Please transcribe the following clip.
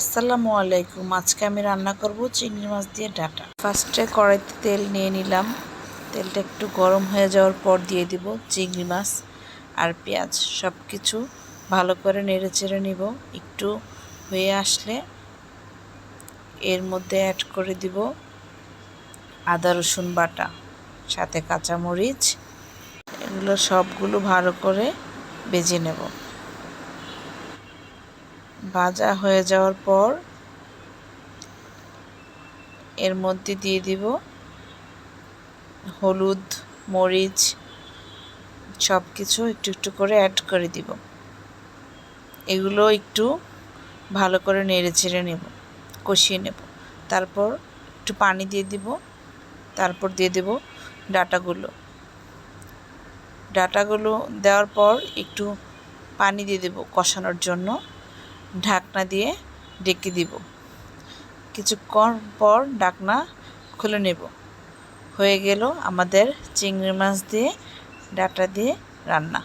আসসালামু আলাইকুম। আজকে আমি রান্না করব চিংড়ি মাছ দিয়ে ডাটা। ফার্স্টে কড়াইতে তেল নিয়ে নিলাম। তেলটা একটু গরম হয়ে যাওয়ার পর দিয়ে দিব চিংড়ি মাছ আর পেঁয়াজ। সব কিছু ভালো করে নেড়ে চেড়ে নিব। একটু হয়ে আসলে এর মধ্যে অ্যাড করে দিব আদা, রসুন বাটা, সাথে কাঁচামরিচ। এগুলো সবগুলো ভালো করে বেজে নেব। ভাজা হয়ে যাওয়ার পর এর মধ্যে দিয়ে দিব হলুদ, মরিচ সব কিছু একটু একটু করে অ্যাড করে দিব। এগুলো একটু ভালো করে নেড়ে চেড়ে নেব, কষিয়ে নেব। তারপর একটু পানি দিয়ে দিব, তারপর দিয়ে দেব ডাটাগুলো। ডাটাগুলো দেওয়ার পর একটু পানি দিয়ে দেব কষানোর জন্য। ঢাকনা দিয়ে ডেকে দিব। কিছুক্ষণ পর ঢাকনা খুলে নেব। হয়ে গেল আমাদের চিংড়ি মাছ দিয়ে ডাটা দিয়ে রান্না।